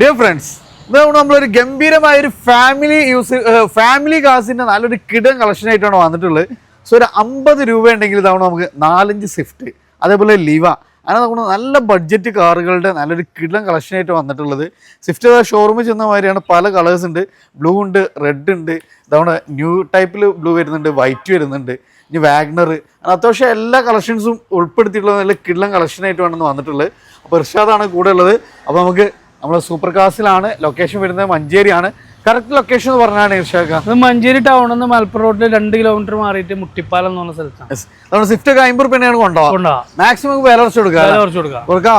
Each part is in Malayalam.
ഡിയർ ഫ്രണ്ട്സ് ഇതാണ് നമ്മളൊരു ഗംഭീരമായ ഒരു ഫാമിലി യൂസ് ഫാമിലി കാസിന്റെ നല്ലൊരു കിടൻ കളക്ഷൻ ആയിട്ടാണ് വന്നിട്ടുള്ളത്. സോ ഒരു അമ്പത് രൂപ ഉണ്ടെങ്കിൽ ഇതാണ് നമുക്ക് നാലഞ്ച് സ്വിഫ്റ്റ് അതേപോലെ ലിവ അങ്ങനെ നമുക്ക് നല്ല ബഡ്ജറ്റ് കാറുകളുടെ നല്ലൊരു കിടൻ കളക്ഷൻ ആയിട്ട് വന്നിട്ടുള്ളത്. സ്വിഫ്റ്റ് ഷോറൂമിൽ ചെന്ന മാതിരിയാണ്. പല കളേഴ്സ് ഉണ്ട്. ബ്ലൂ ഉണ്ട് റെഡ് ഉണ്ട്. ഇതവണ ന്യൂ ടൈപ്പിൽ ബ്ലൂ വരുന്നുണ്ട് വൈറ്റ് വരുന്നുണ്ട്. ഇനി വാഗ്നർ അത്യാവശ്യം എല്ലാ കളക്ഷൻസും ഉൾപ്പെടുത്തിയിട്ടുള്ള നല്ല കിടം കളക്ഷൻ ആയിട്ട് വേണമെന്ന് വന്നിട്ടുള്ളത്. അപ്പോൾ ഇർഷാദാണ് കൂടെ ഉള്ളത്. അപ്പോൾ നമുക്ക് നമ്മൾ സൂപ്പർ കാസിലാണ് ലൊക്കേഷൻ വരുന്നത് മഞ്ചേരിയാണ്. കറക്റ്റ് ലൊക്കേഷൻ എന്ന് പറഞ്ഞാണ് ഇർഷാദ് ഇത് മഞ്ചേരി ടൗണിൽ നിന്ന് മലപ്പുറം റോഡിൽ രണ്ട് കിലോമീറ്റർ മാറിയിട്ട് മുട്ടിപ്പാലം എന്ന് പറഞ്ഞ സ്ഥലത്താണ്. നമ്മൾ സ്വിഫ്റ്റ് ഒക്കെ അമ്പത് രൂപയാണ് കൊണ്ടുപോകാം കൊണ്ടാ മാക്സിമം വില കുറച്ച് കൊടുക്കുക വില കുറച്ച്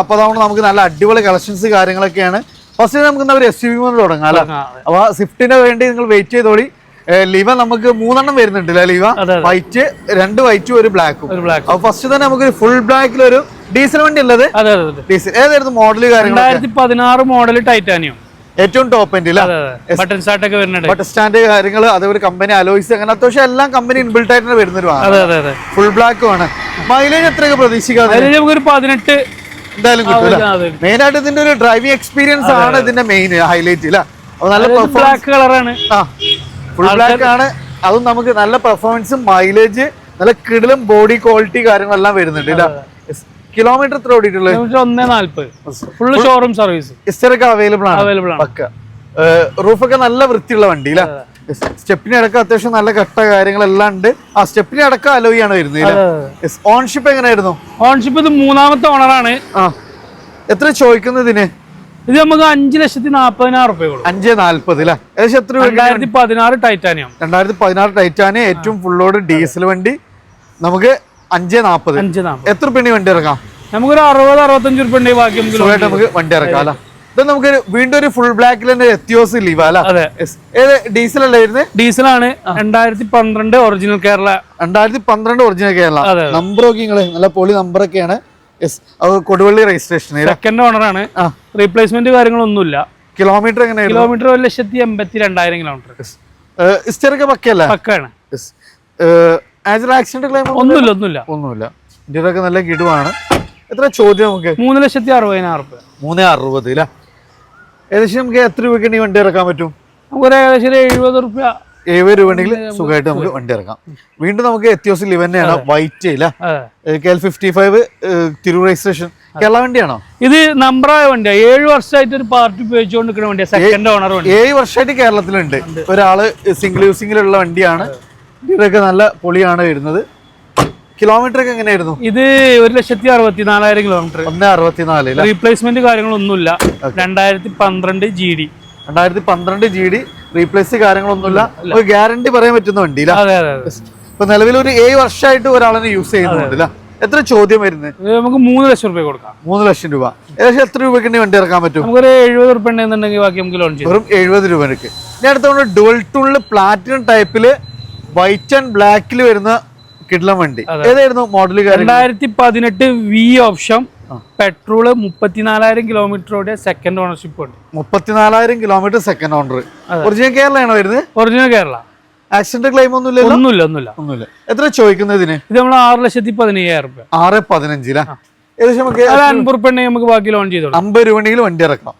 അപ്പോൾ അതുകൊണ്ട് നമുക്ക് നല്ല അടിപൊളി കളക്ഷൻസ് കാര്യങ്ങളൊക്കെയാണ്. ഫസ്റ്റ് നമുക്ക് ഒരു എസ് യു വി തുടങ്ങാം അല്ല? അപ്പോൾ സ്വിഫ്റ്റിന് വേണ്ടി നിങ്ങൾ വെയിറ്റ് ചെയ്തോളി. ലീവ നമുക്ക് മൂന്നെണ്ണം വരുന്നുണ്ട് അല്ലെ ലിവ. വൈറ്റ് രണ്ട് വൈറ്റും ഒരു ബ്ലാക്കും അപ്പൊ ഫസ്റ്റ് തന്നെ നമുക്ക് ഫുൾ ബ്ലാക്കിൽ ഒരു ഡീസൽ വണ്ടി ഉള്ളത്. ഡീസൽ ഏതായിരുന്നു മോഡൽ രണ്ടായിരത്തി പതിനാറ് മോഡൽ ടൈറ്റാനിയം ഏറ്റവും ടോപ്പ് എൻഡ് ബട്ടൺ സ്റ്റാർട്ട് ഒക്കെ വരുന്നുണ്ട്. ബട്ടൺ സ്റ്റാൻഡ് കാര്യങ്ങൾ അതേപോലെ കമ്പനി അലോയിസ് അങ്ങനെ അത്യാവശ്യം എല്ലാം കമ്പനി ഇൻബിൽട്ട് ആയിട്ട് വരുന്ന ഒരു ഫുൾ ബ്ലാക്ക് ആണ്. മൈലേജ് എത്രയൊക്കെ പ്രതീക്ഷിക്കാതെ മെയിനായിട്ട് നമുക്കൊരു പതിനെട്ട് എന്തായാലും കിട്ടൂല അതെ. മെയിൻ ആയിട്ട് ഇതിന്റെ ഒരു ഡ്രൈവിംഗ് എക്സ്പീരിയൻസ് ആണ് ഇതിന്റെ മെയിൻ ഹൈലൈറ്റ് അപ്പൊ നല്ല ബ്ലാക്ക് കളറാണ് ആ. ഫുൾ ബ്ലാക്ക് ആണ്. അതും നമുക്ക് നല്ല പെർഫോമൻസും മൈലേജ് നല്ല കിടിലും ബോഡി ക്വാളിറ്റി കാര്യങ്ങളെല്ലാം വരുന്നുണ്ട് കിലോമീറ്റർ എത്ര ഓടിയിട്ടുള്ളത്? കിലോമീറ്റർ ഒന്നേ നാല്പത് ഫുള്ള് ഷോറൂം സർവീസ് ഇസ്റ്ററൊക്കെ അവൈലബിൾ ആണ്? അവൈലബിൾ ആണ്. പക്ക. റൂഫൊക്കെ നല്ല വൃത്തിയുള്ള വണ്ടി ഇല്ല? സ്റ്റെപ്പിന് അടക്കം അത്യാവശ്യം നല്ല കട്ട കാര്യങ്ങളെല്ലാം ഉണ്ട്. ആ സ്റ്റെപ്പിന് അടക്കം അലോയി ആണ് വരുന്നത് ഓൺഷിപ്പ് എങ്ങനെയായിരുന്നു? ഓൺഷിപ്പ് ഇത് മൂന്നാമത്തെ ഓണറാണ് ആ. എത്ര ചോദിക്കുന്നതിന് ഇത് നമുക്ക് അഞ്ച് ലക്ഷത്തി നാപ്പതിനായിരം റുപ്യ അഞ്ച് നാല്പത് അല്ലേ ഏകദേശം എത്ര രണ്ടായിരത്തി പതിനാറ് ടൈറ്റാനിയം. രണ്ടായിരത്തി പതിനാറ് ടൈറ്റാനിയം ഏറ്റവും ഫുള്ളോട് ഡീസൽ വണ്ടി. നമുക്ക് അഞ്ച് നാൽപ്പത് അഞ്ച് നാപ്പത് എത്ര പെണ്ണി വണ്ടി ഇറക്കാം? നമുക്കൊരു അറുപത് അറുപത്തഞ്ച് റുപ്യ ഉണ്ടെങ്കിൽ ബാക്കി നമുക്ക് നമുക്ക് വണ്ടി ഇറക്കാം അല്ല? ഇത് നമുക്ക് വീണ്ടും ഒരു ഫുൾ ബ്ലാക്കിൽ തന്നെ എത്തിയോസ് ലീവ് അല്ല? ഏത് ഡീസൽ അല്ലേ വരുന്നത് ഡീസലാണ് രണ്ടായിരത്തി പന്ത്രണ്ട് ഒറിജിനൽ കേരള രണ്ടായിരത്തി പന്ത്രണ്ട് ഒറിജിനൽ കേരള നമ്പർ നിങ്ങൾ. നല്ല പൊളി നമ്പറൊക്കെയാണ് യെസ് അത് കൊടുവള്ളി രജിസ്ട്രേഷൻ സെക്കൻഡ് ഓണറാണ്. റീപ്ലേസ്മെന്റ് കാര്യങ്ങളൊന്നുമില്ല. കിലോമീറ്റർ എങ്ങനെ കിലോമീറ്റർ ഒരു ലക്ഷത്തി എൺപത്തി രണ്ടായിരം കിലോമീറ്റർ ഇസ്റ്ററൊക്കെ പക്കല്ലേ പക്കാണ് ആക്സിഡന്റ് ക്ലെയിം ഒന്നുമില്ല? ഒന്നുമില്ല ഒന്നുമില്ല. ഇന്ത്യയിലൊക്കെ നല്ല കിടുവാണ്. എത്ര ചോദ്യം നമുക്ക്? മൂന്ന് ലക്ഷത്തി അറുപതിനായിരം റുപ്യ. മൂന്ന് അറുപത് ഏകദേശം നമുക്ക് എത്ര രൂപയ്ക്ക് വണ്ടി ഇറക്കാൻ പറ്റും? നമുക്ക് ഏകദേശം എഴുപത് റുപ്യ എഴുപത് രൂപ ഉണ്ടെങ്കിൽ സുഖമായിട്ട് നമുക്ക് വണ്ടി ഇറക്കാം. വീണ്ടും നമുക്ക് എത്തിയോസ് ലിവ് തന്നെയാണ് വൈറ്റ് ഇല്ല കെ എൽ ഫിഫ്റ്റി ഫൈവ് തിരു രജിസ്ട്രേഷൻ കേരള വണ്ടിയാണോ? ഇത് നമ്പറായ വണ്ടിയാണ് ഏഴ് വർഷമായിട്ട് ഒരു പാർട്ടി ഉപയോഗിച്ചുകൊണ്ടിരിക്കുന്ന വണ്ടിയാണ് സെക്കൻഡ് ഓണർ വണ്ടി. ഏഴ് വർഷമായിട്ട് കേരളത്തിലുണ്ട്. ഒരാൾ സിംഗിൾ യൂസിംഗിലുള്ള വണ്ടിയാണ്. ഇതൊക്കെ നല്ല പൊളിയാണ് വരുന്നത്. കിലോമീറ്റർ ഒക്കെ എങ്ങനെയായിരുന്നു? ഇത് ഒരു ലക്ഷത്തി അറുപത്തി നാലായിരം കിലോമീറ്റർ ഒന്ന് അറുപത്തിനാല് റീപ്ലേസ്മെന്റ് കാര്യങ്ങളൊന്നുമില്ല. രണ്ടായിരത്തി പന്ത്രണ്ട് ജി ഡി രണ്ടായിരത്തി പന്ത്രണ്ട് ജി ഡി റീപ്ലേസ് കാര്യങ്ങളൊന്നുമില്ല. ഒരു ഗ്യാരണ്ടി പറയാൻ പറ്റുന്ന വണ്ടിയില്ല ഇപ്പൊ നിലവിൽ ഒരു ഏഴ് വർഷമായിട്ട് ഒരാളെ യൂസ് ചെയ്യുന്നുണ്ടല്ല? എത്ര ചോദ്യം വരുന്നത് നമുക്ക് മൂന്ന് ലക്ഷം രൂപ കൊടുക്കാം. മൂന്ന് ലക്ഷം രൂപ. ഏകദേശം എത്ര രൂപയ്ക്ക് വണ്ടി ഇറക്കാൻ പറ്റും? നമുക്കൊരു എഴുപത് റുപ്യ ഉണ്ടെന്നുണ്ടെങ്കിൽ ബാക്കി നമുക്ക് ലോൺ വെറും എഴുപത് രൂപയ്ക്ക്. ഞാൻ അടുത്തോണ്ട് ഡുവൽ ടൂണിൽ പ്ലാറ്റിനം ടൈപ്പിൽ വൈറ്റ് ആൻഡ് ബ്ലാക്കിൽ വരുന്ന കിഡ്ലം വണ്ടി. ഏതായിരുന്നു മോഡൽ രണ്ടായിരത്തി പതിനെട്ട് വി ഓപ്ഷൻ പെട്രോൾ മുപ്പത്തിനാലായിരം കിലോമീറ്ററോടെ സെക്കൻഡ് ഓണർഷിപ്പ് ഉണ്ട്. മുപ്പത്തിനാലായിരം കിലോമീറ്റർ സെക്കൻഡ് ഓണർ ഒറിജിനൽ കേരളയാണോ വരുന്നത്? ഒറിജിനൽ കേരള. ആക്സിഡന്റ് ക്ലെയിം ഒന്നുമില്ല ഒന്നുമില്ല ഒന്നുമില്ല. ഒന്നുമില്ല. എത്ര ചോദിക്കുന്നതിന് ഇത് നമ്മൾ ആറ് ലക്ഷത്തി പതിനയ്യായിരം രൂപ ആറ് പതിനഞ്ചില ഏകദേശം നമുക്ക് അൻപത് രൂപ നമുക്ക് ബാക്കി ലോൺ ചെയ്തോളാം. അമ്പത് രൂപ ഉണ്ടെങ്കിൽ വണ്ടി ഇറക്കാം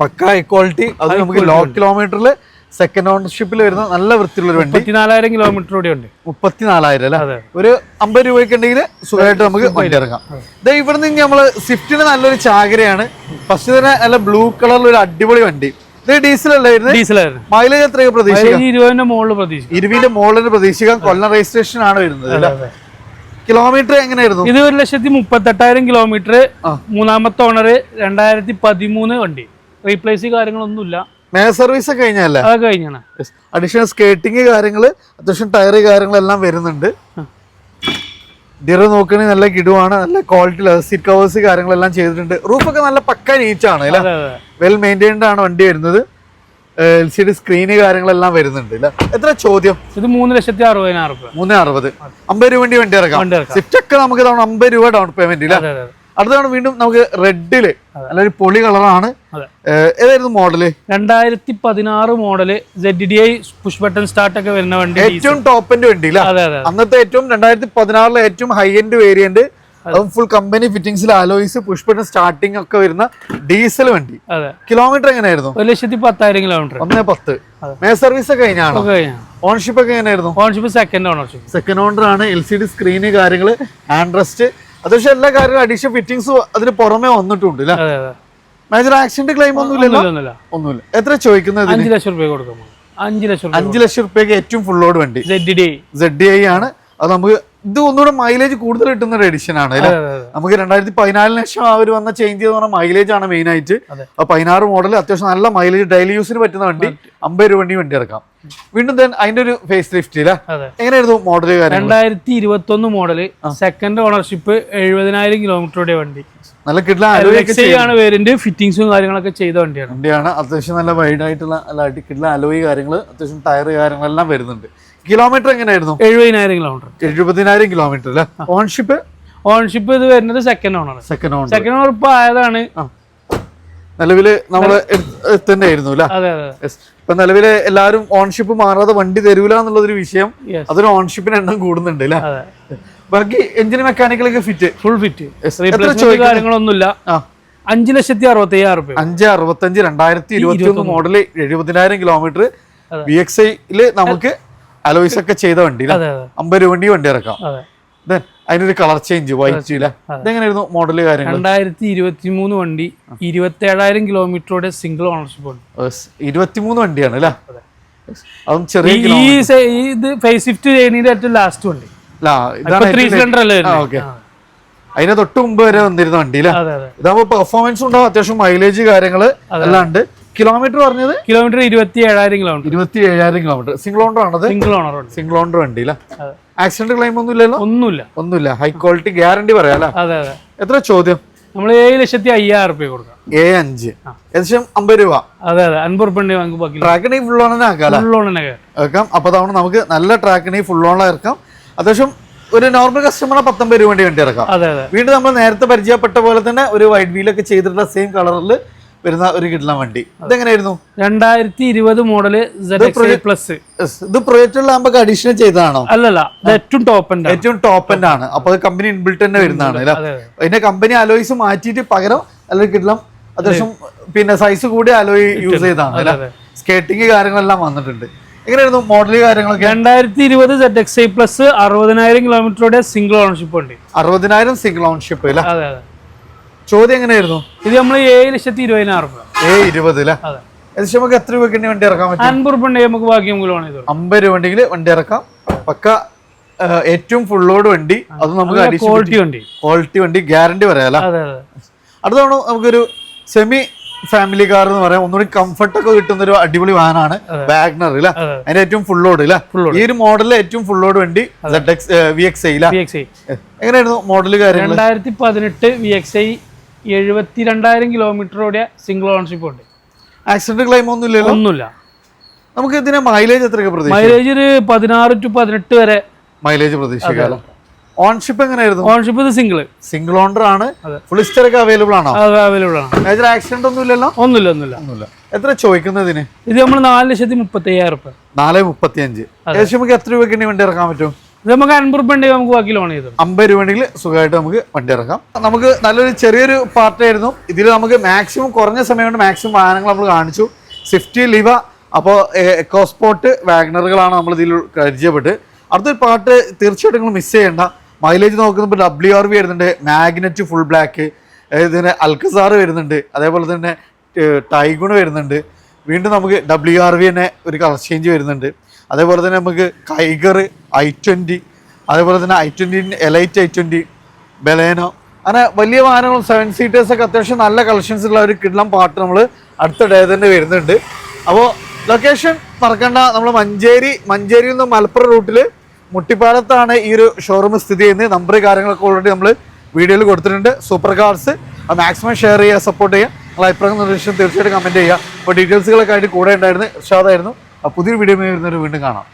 പക്ക ഹൈ ക്വാളിറ്റി അത് നമുക്ക് ലോ കിലോമീറ്ററിൽ സെക്കൻഡ് ഓണർഷിപ്പിൽ വരുന്ന നല്ല വൃത്തിയുള്ള ഒരു വണ്ടി. മുപ്പത്തിനാലായിരം കൂടി ഉണ്ട്. മുപ്പത്തിനാലായിരം അല്ലേ? ഒരു അമ്പത് രൂപയ്ക്ക് ഉണ്ടെങ്കിൽ സുഖമായിട്ട് നമുക്ക് വണ്ടി ഇറങ്ങാം ദേ ഇവിടെ നിന്ന് നമ്മൾ സ്വിഫ്റ്റിന് നല്ലൊരു ചാകരയാണ്. ഫസ്റ്റ് തന്നെ നല്ല ബ്ലൂ കളറിൽ ഒരു അടിപൊളി വണ്ടി. ഇത് ഡീസൽ അല്ലേ വരുന്നത് ഡീസലായിരുന്നു മൈലേജ് എത്രയൊക്കെ പ്രതീക്ഷിക്കാം? ഇരുപതിന്റെ മുകളിൽ പ്രതീക്ഷിക്കും. ഇരുവിന്റെ മുകളിൽ പ്രതീക്ഷിക്കാം. കൊല്ലം രജിസ്ട്രേഷൻ ആണ് വരുന്നത് കിലോമീറ്റർ എങ്ങനെയായിരുന്നു? ഇത് ഒരു ലക്ഷത്തി മുപ്പത്തെട്ടായിരം കിലോമീറ്റർ മൂന്നാമത്തെ ഓണർ രണ്ടായിരത്തി പതിമൂന്ന് വണ്ടി. റീപ്ലേസ് കാര്യങ്ങളൊന്നുമില്ല. സർവീസ് കഴിഞ്ഞല്ലേ? കഴിഞ്ഞാണ്. അഡീഷണൽ സ്കേറ്റിംഗ് കാര്യങ്ങൾ അത്യാവശ്യം ടയർ കാര്യങ്ങളെല്ലാം വരുന്നുണ്ട്. ഡിറ നോക്കണേ നല്ല കിടുവാണ് നല്ല ക്വാളിറ്റി സീറ്റ് കവേഴ്സ് കാര്യങ്ങളെല്ലാം ചെയ്തിട്ടുണ്ട്. റൂഫ് ഒക്കെ നല്ല പക്ക നീച്ചാണ് വെൽ മെയിന്റൈൻഡ് ആണ് വണ്ടി വരുന്നത്. എൽ സി ഡി സ്ക്രീന് കാര്യങ്ങളെല്ലാം വരുന്നുണ്ട് എത്ര ചോദ്യം? ഇത് മൂന്ന് ലക്ഷത്തി അറുപതിനായിരം മൂന്ന് അറുപത്. അമ്പത് രൂപ വണ്ടി വണ്ടി ഇറക്കാം. സ്വിഫ്റ്റ് ഒക്കെ നമുക്ക് അമ്പത് രൂപ ഡൗൺ പേയ്മെന്റ് ഇല്ല? അതെ അതെ അതെ അടുത്ത തവണ വീണ്ടും നമുക്ക് റെഡിൽ നല്ലൊരു പൊളി കളറാണ്. ഏതായിരുന്നു മോഡൽ? രണ്ടായിരത്തി പതിനാറ് model Z D I push button start ഒക്കെ വരുന്ന വണ്ടി ഏറ്റവും ടോപ്പിന്റെ വണ്ടി അന്നത്തെ ഏറ്റവും രണ്ടായിരത്തി പതിനാറിലെ ഏറ്റവും ഹൈ എൻഡ് വേരിയന്റ് അതും ഫുൾ കമ്പനി ഫിറ്റിംഗ്സിൽ പുഷ് ബട്ടൺ സ്റ്റാർട്ടിംഗ് ഒക്കെ വരുന്ന ഡീസൽ വണ്ടി. കിലോമീറ്റർ എങ്ങനെയായിരുന്നു? ഒരു ലക്ഷത്തി പത്തായിരം കിലോമീറ്റർ ഒന്നേ പത്ത്. മേ സർവീസ് ഒക്കെ കഴിഞ്ഞാണോ? ഓൺഷിപ്പ് ഒക്കെ എങ്ങനെയായിരുന്നു? Ownership second ownership second owner ആണ്. എൽ സി ഡി സ്ക്രീന് കാര്യങ്ങൾ. ഹാൻഡ് റെസ്റ്റ് അത്യാവശ്യം എല്ലാ കാര്യങ്ങളും അഡീഷണൽ ഫിറ്റിംഗ്സ് അതിന് പുറമെ വന്നിട്ടുണ്ട് അല്ലേ അതെ അതെ. മേജർ ആക്സിഡന്റ് ക്ലെയിം ഒന്നുമില്ലല്ലോ? ഒന്നുമില്ല ഒന്നുമില്ല. എത്ര ചോദിക്കുന്നത് അഞ്ചു ലക്ഷം രൂപ കൊടുക്കും അഞ്ച് ലക്ഷം അഞ്ച് ലക്ഷം രൂപയ്ക്ക് ഏറ്റവും ഫുൾ ലോഡ് വണ്ടി. സെഡ് ഡി ആണ്. അത് നമുക്ക് ഇത് ഒന്നുകൂടെ മൈലേജ് കൂടുതൽ കിട്ടുന്ന ഒരു എഡിഷൻ ആണ് അല്ലെ നമുക്ക് രണ്ടായിരത്തി പതിനാലിന് ശേഷം അവർ വന്ന ചേഞ്ച് ചെയ്ത് പറഞ്ഞാൽ മൈലേജ് ആണ് മെയിൻ ആയിട്ട്. പതിനാറ് മോഡൽ അത്യാവശ്യം നല്ല മൈലേജ് ഡെയിലി യൂസിന് പറ്റുന്ന വണ്ടി അമ്പത് രൂപ വണ്ടി വണ്ടി ഇറക്കാം. വീണ്ടും then അതിന്റെ ഒരു ഫേസ് ലിഫ്റ്റ് എങ്ങനെയായിരുന്നു മോഡൽ രണ്ടായിരത്തി ഇരുപത്തി ഒന്ന് മോഡൽ സെക്കൻഡ് ഓണർഷിപ്പ് എഴുപതിനായിരം കിലോമീറ്ററുടെ വണ്ടി. നല്ല എക്സ് വേരിയന്റ് ഫിറ്റിംഗ്സും കാര്യങ്ങളൊക്കെ ചെയ്ത വണ്ടിയാണ്. വണ്ടിയാണ്. അത്യാവശ്യം നല്ല വൈഡ് ആയിട്ടുള്ള അടിക്കിട്ടുള്ള അലോയി കാര്യങ്ങൾ അത്യാവശ്യം ടയർ കാര്യങ്ങളെല്ലാം വരുന്നുണ്ട്. കിലോമീറ്റർ എങ്ങനെയായിരുന്നു? എഴുപതിനായിരം കിലോമീറ്റർ എഴുപതിനായിരം കിലോമീറ്റർ അല്ലേ ഓൺഷിപ്പ് ഓൺഷിപ്പ് ഇത് വരുന്നത് second owner second own second owner ഇപ്പൊ ആയതാണ്. നിലവിൽ നമ്മൾ തന്നെ ആയിരുന്നു അല്ലേ. ഇപ്പൊ നിലവിൽ എല്ലാരും ഓൺഷിപ്പ് മാറാതെ വണ്ടി തരൂല എന്നുള്ളൊരു വിഷയം അതൊരു ഓൺഷിപ്പിന് എണ്ണം കൂടുന്നുണ്ട് അല്ലേ ബാക്കി എഞ്ചിൻ മെക്കാനിക്കലൊക്കെ ഫിറ്റ് ഫുൾ ഫിറ്റ് കാര്യങ്ങളൊന്നുമില്ല. അഞ്ചു ലക്ഷത്തി അറുപത്തി അയ്യായിരം റുപ്യ അഞ്ച് അറുപത്തി അഞ്ച് രണ്ടായിരത്തി ഇരുപത്തി ഒന്ന് മോഡൽ എഴുപതിനായിരം കിലോമീറ്റർ. ബി എക്സ് ഐയിൽ നമുക്ക് അലോയ്സ് ഒക്കെ ചെയ്ത വണ്ടി അമ്പത് രൂപ വണ്ടി വണ്ടി ഇറക്കാം Then അതിനൊരു കളർ ചേഞ്ച് വൈറ്റ് ഇല്ല? ഇതെങ്ങനെയായിരുന്നു മോഡൽ കാര്യങ്ങൾ രണ്ടായിരത്തി ഇരുപത്തി മൂന്ന് വണ്ടി ഇരുപത്തി ഏഴായിരം കിലോമീറ്ററോടെ സിംഗിൾ ഓണർഷിപ്പ് ഉണ്ട്. ഇരുപത്തിമൂന്ന് വണ്ടിയാണ് അല്ലേ? അതും. ചെറിയ ഈ- ഇത് ഫേസ് ഷിഫ്റ്റ് ചെയ്യുന്നതിന്റെ ഏറ്റവും ലാസ്റ്റ് വണ്ടി. ത്രീ സിലിണ്ടർ അല്ലേ തൊട്ട് മുമ്പ് വരെ വന്നിരുന്ന വണ്ടി അല്ലേ? അതെ അതെ. ഇതാകുമ്പോ പെർഫോമൻസ് ഉണ്ടാവും. അത്യാവശ്യം മൈലേജ് കാര്യങ്ങൾ അല്ലാണ്ട് ഉണ്ട്. കിലോമീറ്റർ പറഞ്ഞത്? കിലോമീറ്റർ ഇരുപത്തി ഏഴായിരം കിലോമീറ്റർ. ഇരുപത്തി ഏഴായിരം കിലോമീറ്റർ. സിംഗിൾ ഓണർ ആണത്? സിംഗിൾ ഓണർ സിംഗിൾ ഓണർ വണ്ടി അല്ലേ. ആക്സിഡന്റ് ക്ലെയിം ഒന്നും ഇല്ലല്ലോ? ഒന്നുമില്ല. ഒന്നുമില്ല. ഹൈ ക്വാളിറ്റി ഗ്യാരണ്ടി പറയാം അതെ അതെ. എത്ര ചോദ്യം? നമ്മൾ ഏഴ് ലക്ഷത്തി അയ്യായിരം റുപ്യ കൊടുക്കാം. ഏ അഞ്ച് ഏകദേശം അമ്പത് രൂപ. അതെ അതെ. അൻപത് റുപ്യ നമുക്ക് ബാക്കി ട്രാക്കിനെ ഫുൾ ഓൺ ആക്കാം ഫുൾ ഓൺ തന്നെ അപ്പോൾ തവണ നമുക്ക് നല്ല ട്രാക്കിനെ ഫുൾ ഓൺ ഇറക്കാം അത്യാവശ്യം ഒരു നോർമൽ കസ്റ്റമറെ പത്തൊമ്പത് രൂപ വേണ്ടി വണ്ടി ഇറക്കാം. അതെ അതെ. വീണ്ടും നമ്മൾ നേരത്തെ പരിചയപ്പെട്ട പോലെ തന്നെ ഒരു വൈറ്റ് വീലൊക്കെ ചെയ്തിട്ടുള്ള സെയിം കളറിൽ വരുന്ന ഒരു കിട്ടുന്ന വണ്ടി. ഇതെങ്ങനെയായിരുന്നു? രണ്ടായിരത്തി ഇരുപത് മോഡൽ പ്ലസ് ഇത് പ്രൊജക്റ്റുള്ള നമുക്ക് അഡീഷണൽ ചെയ്തതാണോ? അല്ലല്ല ഏറ്റവും ടോപ്പ് ഏറ്റവും ടോപ്പ് ആണ്. അപ്പൊ അത് കമ്പനി ഇൻബിൽട്ട് തന്നെ വരുന്നതാണ് അതെ അതെ. അതിന്റെ കമ്പനി അലോയ്സ് മാറ്റിയിട്ട് പകരം അല്ലെങ്കിൽ കിട്ടണം? അത്യാവശ്യം പിന്നെ സൈസ് കൂടി അലോയ് യൂസ് ചെയ്താണ് അല്ലേ. സ്കേറ്റിംഗ് കാര്യങ്ങളെല്ലാം വന്നിട്ടുണ്ട്. എങ്ങനെയായിരുന്നു മോഡൽ കാര്യങ്ങളൊക്കെ? രണ്ടായിരത്തി ഇരുപത് സെറ്റ് എക്സ് ഐ പ്ലസ് അറുപതിനായിരം കിലോമീറ്ററുടെ സിംഗിൾ ഓണർഷിപ്പ് ഉണ്ട് അറുപതിനായിരം സിംഗിൾ ഓണർഷിപ്പ് അല്ലേ? ചോദ്യം എങ്ങനെയായിരുന്നു? ഇത് നമ്മൾ ഏഴ് ലക്ഷത്തി ഇരുപതിനായിരം രൂപ. ഏ ഇരുപത് അല്ലേ അതെ. ഏകദേശം നമുക്ക് എത്ര രൂപയ്ക്ക് വണ്ടി ഇറക്കാൻ പറ്റും? അൻപത് രൂപ ഉണ്ടെങ്കിൽ നമുക്ക് ബാക്കി നമുക്ക് ലോൺ ചെയ്ത് അമ്പത് രൂപ ഉണ്ടെങ്കിൽ വണ്ടി ഇറക്കാം. പക്ക ഏറ്റവും ഫുൾ ലോഡ് വണ്ടി. അത് നമുക്ക് ക്വാളിറ്റി വണ്ടി. ക്വാളിറ്റി വണ്ടി ഗ്യാരണ്ടി പറയാലോ അതെ അടുത്താണ് നമുക്കൊരു സെമി ഫാമിലി കാർ എന്ന് പറയാം. ഒന്നുകൂടി കംഫർട്ട് ഒക്കെ കിട്ടുന്ന ഒരു അടിപൊളി വാഹനമാണ് വാഗ്നർ ഇല്ല അതിന്റെ ഏറ്റവും ഫുൾ ലോഡ് ഇല്ല ഈ ഒരു മോഡലിലെ ഏറ്റവും ഫുൾ ലോഡ് വണ്ടി എങ്ങനെയായിരുന്നു മോഡൽ കാര്യങ്ങൾ രണ്ടായിരത്തി പതിനെട്ട് വി എക്സ് ഐ എഴുപത്തി രണ്ടായിരം ഓടിയ സിംഗിൾ ഓണർഷിപ്പ് ഉണ്ട്. ആക്സിഡന്റ് ക്ലെയിം ഒന്നും ഇല്ലല്ലോ? ഒന്നുമില്ല. നമുക്ക് ഇതിന് മൈലേജ് എത്രയൊക്കെ പ്രതീക്ഷ മൈലേജ് ഒരു പതിനാറ് ടു പതിനെട്ട് വരെ. മൈലേജ് പ്രതീക്ഷിക്കാം. ഓൺഷിപ്പ് എങ്ങനെയായിരുന്നു? ഓൺഷിപ്പ് ഇത് സിംഗിൾ സിംഗിൾ ഓണർ ആണ്. ഫുൾ ഹിസ്റ്റർ ഒക്കെ അവൈലബിൾ ആണോ? അവൈലബിൾ ആണ്. മേജർ ആക്സിഡന്റ് ഒന്നും ഇല്ലല്ലോ? ഒന്നുമില്ല ഒന്നുമില്ല. ഒന്നുമില്ല. എത്ര ചോദിക്കുന്നതിന് ഇത് നമ്മൾ നാല് ലക്ഷത്തി മുപ്പത്തി അയ്യായിരം റുപ്യ നാല് മുപ്പത്തി അഞ്ച് ഏകദേശം നമുക്ക് എത്ര രൂപയ്ക്ക് വേണ്ടി ഇറക്കാൻ പറ്റും? നമുക്ക് അൻപത് രൂപ ഉണ്ടെങ്കിൽ നമുക്ക് ബാക്കി ലോൺ ചെയ്തു അമ്പത് രൂപ ഉണ്ടെങ്കിൽ സുഖമായിട്ട് നമുക്ക് വണ്ടി ഇറക്കാം. നമുക്ക് നല്ലൊരു ചെറിയൊരു പാർട്ടായിരുന്നു. ഇതിൽ നമുക്ക് മാക്സിമം കുറഞ്ഞ സമയം കൊണ്ട് മാക്സിമം വാഹനങ്ങൾ നമ്മൾ കാണിച്ചു. സ്വിഫ്റ്റ് ലിവ അപ്പോൾ എക്കോസ്പോർട്ട് വാഗ്നറുകളാണ് നമ്മൾ ഇതിൽ പരിചയപ്പെട്ട്. അടുത്തൊരു പാർട്ട് തീർച്ചയായിട്ടും നിങ്ങൾ മിസ് ചെയ്യേണ്ട. മൈലേജ് നോക്കുമ്പോൾ ഡബ്ല്യു ആർ വി വരുന്നുണ്ട്. മാഗ്നറ്റ് ഫുൾ ബ്ലാക്ക് ഇതിന് അൽക്കസാർ വരുന്നുണ്ട്. അതേപോലെ തന്നെ ടൈഗുണ് വരുന്നുണ്ട്. വീണ്ടും നമുക്ക് ഡബ്ല്യു ആർ വി തന്നെ ഒരു കളർ ചേഞ്ച് വരുന്നുണ്ട്. അതേപോലെ തന്നെ നമുക്ക് കൈഗർ ഐ ട്വന്റി അതേപോലെ തന്നെ i twenty Elite i twenty Baleno അങ്ങനെ വലിയ വാഹനങ്ങളും സെവൻ സീറ്റേഴ്സൊക്കെ അത്യാവശ്യം നല്ല കളക്ഷൻസ് ഉള്ള ഒരു കിടലം പാട്ട് നമ്മൾ അടുത്ത ഡേ തന്നെ വരുന്നുണ്ട്. അപ്പോൾ ലൊക്കേഷൻ മറക്കണ്ട നമ്മൾ മഞ്ചേരി മഞ്ചേരിയിൽ നിന്ന് മലപ്പുറം റൂട്ടിൽ മുട്ടിപ്പാലത്താണ് ഈ ഒരു ഷോറൂം സ്ഥിതി ചെയ്യുന്നത്. നമ്പർ കാര്യങ്ങളൊക്കെ ഓൾറെഡി നമ്മൾ വീഡിയോയിൽ കൊടുത്തിട്ടുണ്ട്. സൂപ്പർ കാർസ് മാക്സിമം ഷെയർ ചെയ്യുക സപ്പോർട്ട് ചെയ്യുക. നിങ്ങൾ അഭിപ്രായം നിർദ്ദേശം തീർച്ചയായിട്ടും കമന്റ് ചെയ്യുക. അപ്പോൾ ഡീറ്റെയിൽസുകളൊക്കെ ആയിട്ട് കൂടെ ഉണ്ടായിരുന്നു. ഇർഷാദായിരുന്നു പുതിയൊരു വീഡിയോ വരുന്നവർ വീണ്ടും കാണാം.